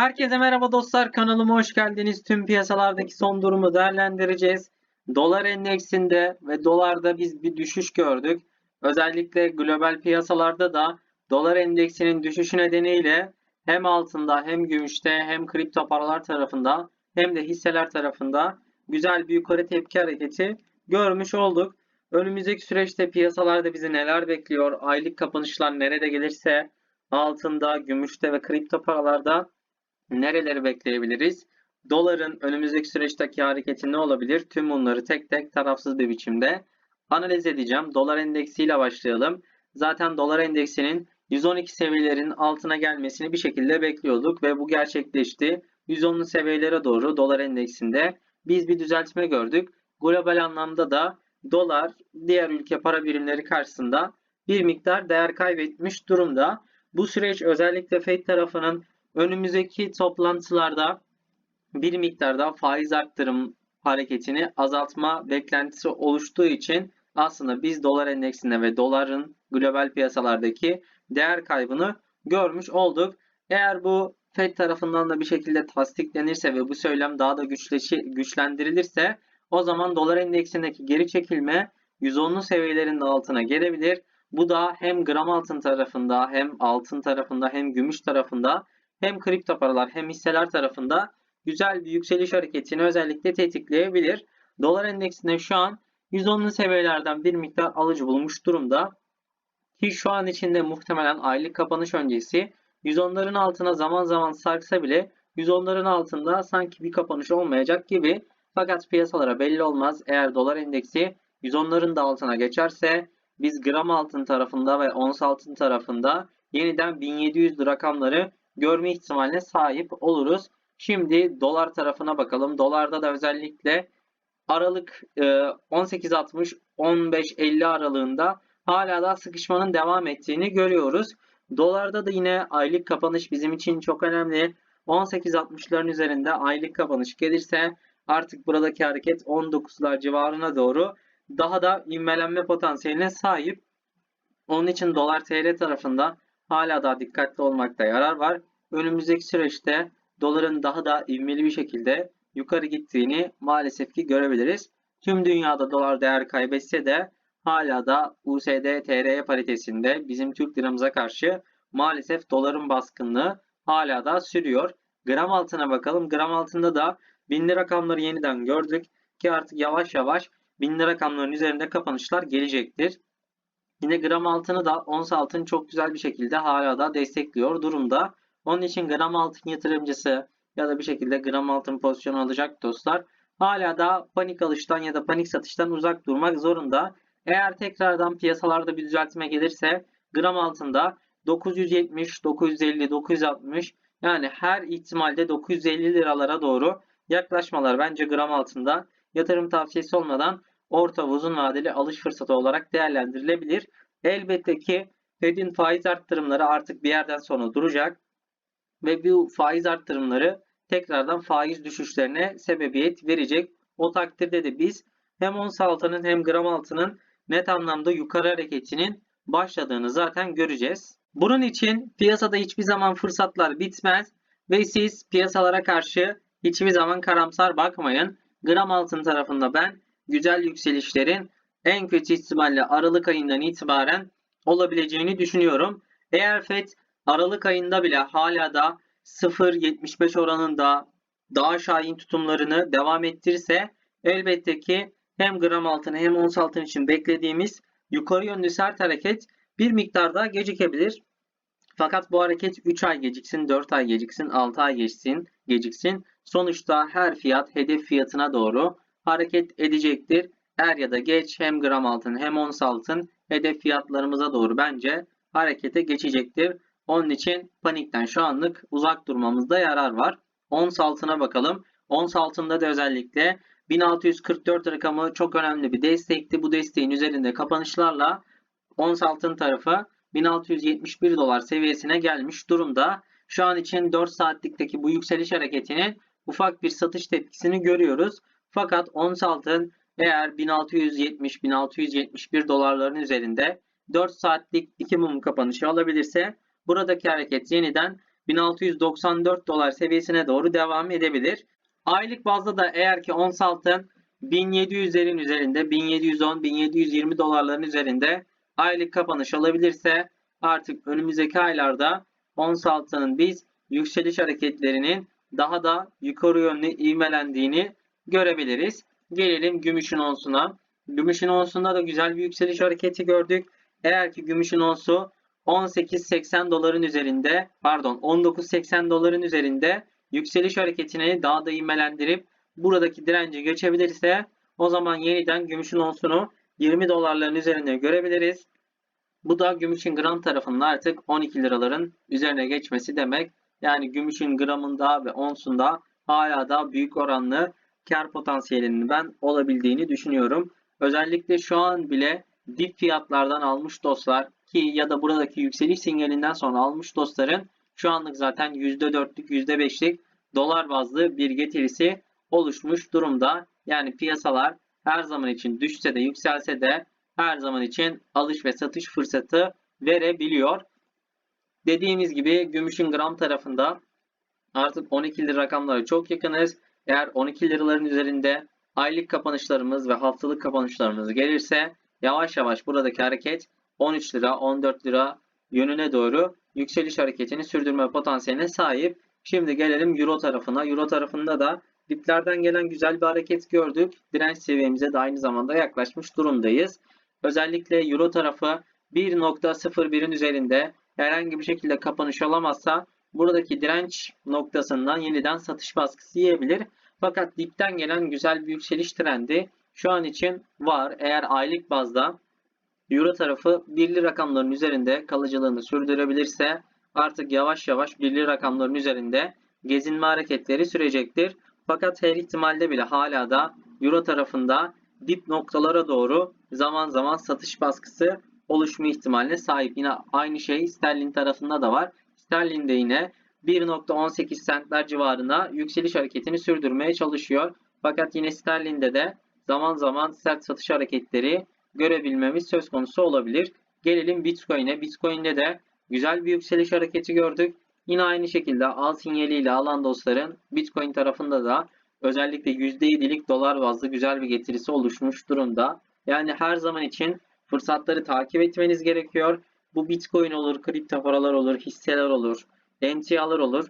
Herkese merhaba dostlar kanalıma hoş geldiniz. Tüm piyasalardaki son durumu değerlendireceğiz. Dolar endeksinde ve dolarda biz bir düşüş gördük. Özellikle global piyasalarda da dolar endeksinin düşüşü nedeniyle hem altında hem gümüşte hem kripto paralar tarafında hem de hisseler tarafında güzel bir yukarı tepki hareketi görmüş olduk. Önümüzdeki süreçte piyasalarda bizi neler bekliyor? Aylık kapanışlar nerede gelirse altında, gümüşte ve kripto paralarda nereleri bekleyebiliriz? Doların önümüzdeki süreçteki hareketi ne olabilir? Tüm bunları tek tek tarafsız bir biçimde analiz edeceğim. Dolar endeksiyle başlayalım. Zaten dolar endeksinin 112 seviyelerin altına gelmesini bir şekilde bekliyorduk ve bu gerçekleşti. 110'lu seviyelere doğru dolar endeksinde biz bir düzeltme gördük. Global anlamda da dolar diğer ülke para birimleri karşısında bir miktar değer kaybetmiş durumda. Bu süreç özellikle Fed tarafının önümüzdeki toplantılarda bir miktar daha faiz arttırım hareketini azaltma beklentisi oluştuğu için aslında biz dolar endeksinde ve doların global piyasalardaki değer kaybını görmüş olduk. Eğer bu Fed tarafından da bir şekilde tasdiklenirse ve bu söylem daha da güçleşi, güçlendirilirse o zaman dolar endeksindeki geri çekilme 110'lu seviyelerin de altına gelebilir. Bu da hem gram altın tarafında hem altın tarafında hem gümüş tarafında hem kripto paralar hem hisseler tarafında güzel bir yükseliş hareketini özellikle tetikleyebilir. Dolar endeksinde şu an 110'lu seviyelerden bir miktar alıcı bulmuş durumda. Ki şu an içinde muhtemelen aylık kapanış öncesi 110'ların altına zaman zaman sarksa bile 110'ların altında sanki bir kapanış olmayacak gibi. Fakat piyasalara belli olmaz. Eğer dolar endeksi 110'ların da altına geçerse biz gram altın tarafında ve ons altın tarafında yeniden 1700 liramları görme ihtimaline sahip oluruz. Şimdi dolar tarafına bakalım. Dolarda da özellikle Aralık 18.60-15.50 aralığında hala da sıkışmanın devam ettiğini görüyoruz. Dolarda da yine aylık kapanış bizim için çok önemli. 18.60'ların üzerinde aylık kapanış gelirse artık buradaki hareket 19'lar civarına doğru daha da ivmelenme potansiyeline sahip. Onun için dolar TL tarafında hala daha dikkatli olmakta yarar var. Önümüzdeki süreçte doların daha da ivmeli bir şekilde yukarı gittiğini maalesef ki görebiliriz. Tüm dünyada dolar değer kaybetse de hala da USD TR paritesinde bizim Türk liramıza karşı maalesef doların baskınlığı hala da sürüyor. Gram altına bakalım. Gram altında da binli rakamları yeniden gördük ki artık yavaş yavaş binli rakamların üzerinde kapanışlar gelecektir. Yine gram altını da ons altın çok güzel bir şekilde hala da destekliyor durumda. Onun için gram altın yatırımcısı ya da bir şekilde gram altın pozisyonu alacak dostlar hala da panik alıştan ya da panik satıştan uzak durmak zorunda. Eğer tekrardan piyasalarda bir düzeltme gelirse gram altında 970, 950, 960 yani her ihtimalde 950 liralara doğru yaklaşmalar bence gram altında yatırım tavsiyesi olmadan orta uzun vadeli alış fırsatı olarak değerlendirilebilir. Elbette ki Fed'in faiz arttırımları artık bir yerden sonra duracak ve bu faiz arttırımları tekrardan faiz düşüşlerine sebebiyet verecek. O takdirde de biz hem ons altının hem gram altının net anlamda yukarı hareketinin başladığını zaten göreceğiz. Bunun için piyasada hiçbir zaman fırsatlar bitmez ve siz piyasalara karşı hiçbir zaman karamsar bakmayın. Gram altın tarafında ben güzel yükselişlerin en kötü ihtimalle Aralık ayından itibaren olabileceğini düşünüyorum. Eğer FED Aralık ayında bile hala da 0.75 oranında daha şahin tutumlarını devam ettirirse elbette ki hem gram altın hem ons altın için beklediğimiz yukarı yönlü sert hareket bir miktarda gecikebilir. Fakat bu hareket 3 ay geciksin, 4 ay geciksin, 6 ay geçsin, geciksin. Sonuçta her fiyat hedef fiyatına doğru hareket edecektir. Er ya da geç hem gram altın hem ons altın hedef fiyatlarımıza doğru bence harekete geçecektir. Onun için panikten şu anlık uzak durmamızda yarar var. Ons altına bakalım. Ons altında da özellikle 1644 rakamı çok önemli bir destekti. Bu desteğin üzerinde kapanışlarla ons altın tarafı 1671 dolar seviyesine gelmiş durumda. Şu an için 4 saatlikteki bu yükseliş hareketinin ufak bir satış tepkisini görüyoruz. Fakat ons altın eğer 1670-1671 dolarların üzerinde 4 saatlik 2 mum kapanışı alabilirse buradaki hareket yeniden 1694 dolar seviyesine doğru devam edebilir. Aylık bazda da eğer ki ons altın 1700'lerin üzerinde 1710-1720 dolarların üzerinde aylık kapanış alabilirse artık önümüzdeki aylarda ons altının biz yükseliş hareketlerinin daha da yukarı yönlü ivmelendiğini görebiliriz. Gelelim gümüşün onsuna. Gümüşün onsunda da güzel bir yükseliş hareketi gördük. Eğer ki gümüşün onsu 18.80 doların üzerinde pardon 19.80 doların üzerinde yükseliş hareketini daha da ivmelendirip buradaki direnci geçebilirse o zaman yeniden gümüşün onsunu 20 dolarların üzerinde görebiliriz. Bu da gümüşün gram tarafında artık 12 liraların üzerine geçmesi demek. Yani gümüşün gramında ve onsunda hala da büyük oranlı kar potansiyelinin ben olabildiğini düşünüyorum. Özellikle şu an bile dip fiyatlardan almış dostlar ki ya da buradaki yükseliş sinyalinden sonra almış dostların şu anlık zaten %4'lük %5'lik dolar bazlı bir getirisi oluşmuş durumda. Yani piyasalar her zaman için düşse de yükselse de her zaman için alış ve satış fırsatı verebiliyor. Dediğimiz gibi gümüşün gram tarafında artık 12 lira rakamlara çok yakınız. Eğer 12 liraların üzerinde aylık kapanışlarımız ve haftalık kapanışlarımız gelirse yavaş yavaş buradaki hareket 13 lira 14 lira yönüne doğru yükseliş hareketini sürdürme potansiyeline sahip. Şimdi gelelim Euro tarafına. Euro tarafında da diplerden gelen güzel bir hareket gördük. Direnç seviyemize de aynı zamanda yaklaşmış durumdayız. Özellikle Euro tarafı 1.01'in üzerinde herhangi bir şekilde kapanış alamazsa buradaki direnç noktasından yeniden satış baskısı yiyebilir. Fakat dipten gelen güzel bir yükseliş trendi şu an için var. Eğer aylık bazda Euro tarafı birli rakamların üzerinde kalıcılığını sürdürebilirse artık yavaş yavaş birli rakamların üzerinde gezinme hareketleri sürecektir. Fakat her ihtimalde bile hala da Euro tarafında dip noktalara doğru zaman zaman satış baskısı oluşma ihtimaline sahip. Yine aynı şey sterlin tarafında da var. Sterlin de yine 1.18 centler civarında yükseliş hareketini sürdürmeye çalışıyor. Fakat yine sterlinde de zaman zaman sert satış hareketleri görebilmemiz söz konusu olabilir. Gelelim Bitcoin'e. Bitcoin'de de güzel bir yükseliş hareketi gördük. Yine aynı şekilde al sinyaliyle alan dostların Bitcoin tarafında da özellikle %7'lik dolar bazlı güzel bir getirisi oluşmuş durumda. Yani her zaman için fırsatları takip etmeniz gerekiyor. Bu Bitcoin olur, kripto paralar olur, hisseler olur, emtialar olur.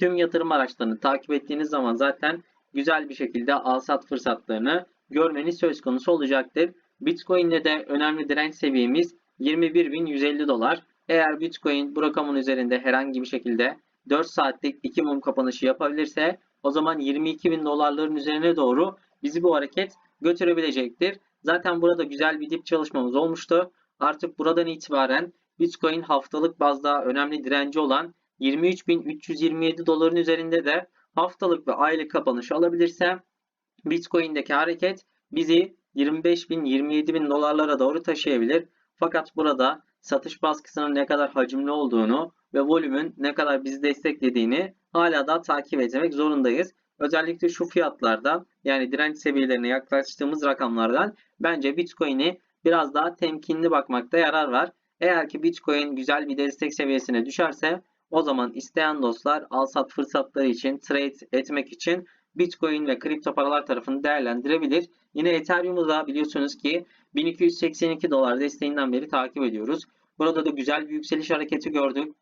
Tüm yatırım araçlarını takip ettiğiniz zaman zaten güzel bir şekilde al-sat fırsatlarını görmeniz söz konusu olacaktır. Bitcoin'de de önemli direnç seviyemiz 21.150 dolar. Eğer Bitcoin bu rakamın üzerinde herhangi bir şekilde 4 saatlik 2 mum kapanışı yapabilirse o zaman 22.000 dolarların üzerine doğru bizi bu hareket götürebilecektir. Zaten burada güzel bir dip çalışmamız olmuştu. Artık buradan itibaren Bitcoin haftalık bazda önemli direnci olan 23.327 doların üzerinde de haftalık ve aylık kapanış alabilirse Bitcoin'deki hareket bizi 25.000-27.000 dolarlara doğru taşıyabilir. Fakat burada satış baskısının ne kadar hacimli olduğunu ve volümün ne kadar bizi desteklediğini hala da takip etmek zorundayız. Özellikle şu fiyatlarda yani direnç seviyelerine yaklaştığımız rakamlardan bence Bitcoin'i biraz daha temkinli bakmakta yarar var. Eğer ki Bitcoin güzel bir destek seviyesine düşerse o zaman isteyen dostlar al sat fırsatları için trade etmek için Bitcoin ve kripto paralar tarafını değerlendirebilir. Yine Ethereum'u da biliyorsunuz ki 1282 dolar desteğinden beri takip ediyoruz. Burada da güzel bir yükseliş hareketi gördük.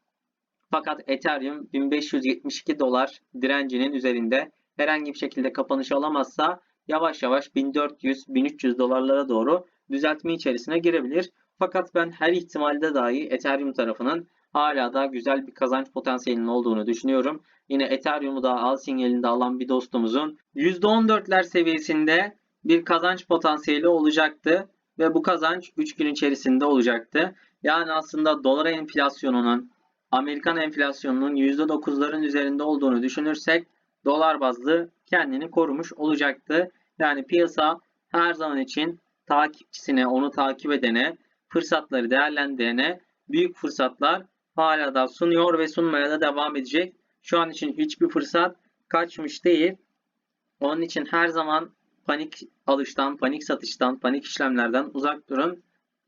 Fakat Ethereum 1572 dolar direncinin üzerinde herhangi bir şekilde kapanış alamazsa yavaş yavaş 1400-1300 dolarlara doğru düzeltme içerisine girebilir. Fakat ben her ihtimalde dahi Ethereum tarafının hala da güzel bir kazanç potansiyelinin olduğunu düşünüyorum. Yine Ethereum'u da al sinyalinde alan bir dostumuzun %14'ler seviyesinde bir kazanç potansiyeli olacaktı ve bu kazanç 3 gün içerisinde olacaktı. Yani aslında dolar enflasyonunun Amerikan enflasyonunun %9'ların üzerinde olduğunu düşünürsek dolar bazlı kendini korumuş olacaktı. Yani piyasa her zaman için takipçisine, onu takip edene, fırsatları değerlendirene büyük fırsatlar hala da sunuyor ve sunmaya da devam edecek. Şu an için hiçbir fırsat kaçmış değil. Onun için her zaman panik alıştan, panik satıştan, panik işlemlerden uzak durun.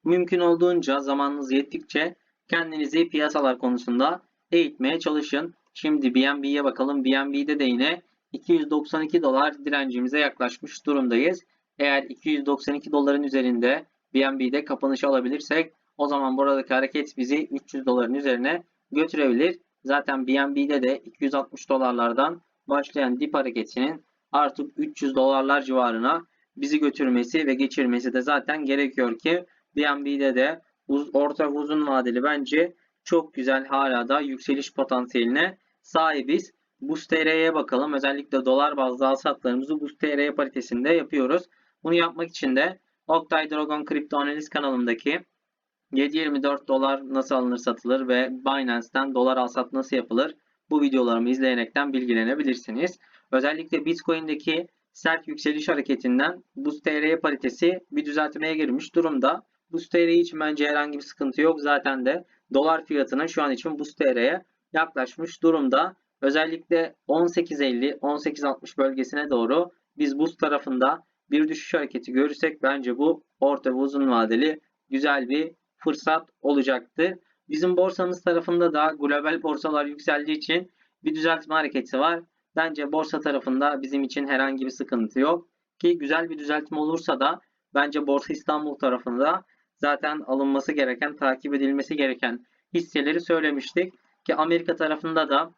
Mümkün olduğunca zamanınız yettikçe kendinizi piyasalar konusunda eğitmeye çalışın. Şimdi BNB'ye bakalım. BNB'de de yine 292 dolar direncimize yaklaşmış durumdayız. Eğer 292 doların üzerinde BNB'de kapanış alabilirsek o zaman buradaki hareket bizi 300 doların üzerine götürebilir. Zaten BNB'de de 260 dolarlardan başlayan dip hareketinin artık 300 dolarlar civarına bizi götürmesi ve geçirmesi de zaten gerekiyor ki BNB'de de uz orta uzun vadeli bence çok güzel hala da yükseliş potansiyeline sahibiz. Boost TR'ye bakalım. Özellikle dolar bazlı alsatlarımızı Boost TR paritesinde yapıyoruz. Bunu yapmak için de Oktay Dragon Kripto Analiz kanalımdaki 7.24 dolar nasıl alınır satılır ve Binance'ten dolar alsat nasıl yapılır bu videolarımı izleyerekten bilgilenebilirsiniz. Özellikle Bitcoin'deki sert yükseliş hareketinden Boost TR paritesi bir düzeltmeye girmiş durumda. Boost TR için bence herhangi bir sıkıntı yok. Zaten de dolar fiyatına şu an için Boost TR'ye yaklaşmış durumda. Özellikle 18.50-18.60 bölgesine doğru biz boost tarafında bir düşüş hareketi görürsek bence bu orta ve uzun vadeli güzel bir fırsat olacaktır. Bizim borsamız tarafında da global borsalar yükseldiği için bir düzeltme hareketi var. Bence borsa tarafında bizim için herhangi bir sıkıntı yok. Ki güzel bir düzeltme olursa da bence Borsa İstanbul tarafında zaten alınması gereken, takip edilmesi gereken hisseleri söylemiştik. Ki Amerika tarafında da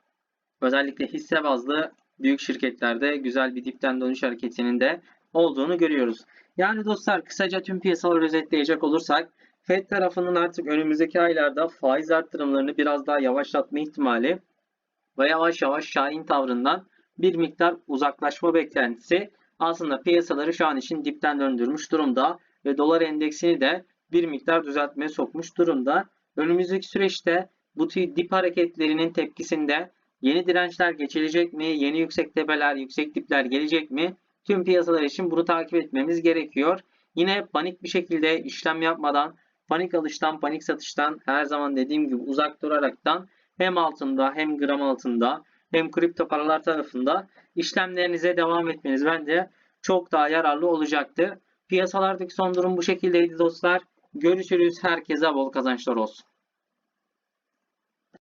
özellikle hisse bazlı büyük şirketlerde güzel bir dipten dönüş hareketinin de olduğunu görüyoruz. Yani dostlar kısaca tüm piyasaları özetleyecek olursak Fed tarafının artık önümüzdeki aylarda faiz arttırımlarını biraz daha yavaşlatma ihtimali ve yavaş yavaş Şahin tavrından bir miktar uzaklaşma beklentisi aslında piyasaları şu an için dipten döndürmüş durumda ve dolar endeksini de bir miktar düzeltmeye sokmuş durumda. Önümüzdeki süreçte bu dip hareketlerinin tepkisinde yeni dirençler geçilecek mi? Yeni yüksek tepeler, yüksek dipler gelecek mi? Tüm piyasalar için bunu takip etmemiz gerekiyor. Yine panik bir şekilde işlem yapmadan, panik alıştan, panik satıştan her zaman dediğim gibi uzak duraraktan hem altında hem gram altında hem kripto paralar tarafında işlemlerinize devam etmeniz bence çok daha yararlı olacaktır. Piyasalardaki son durum bu şekildeydi dostlar. Görüşürüz. Herkese bol kazançlar olsun.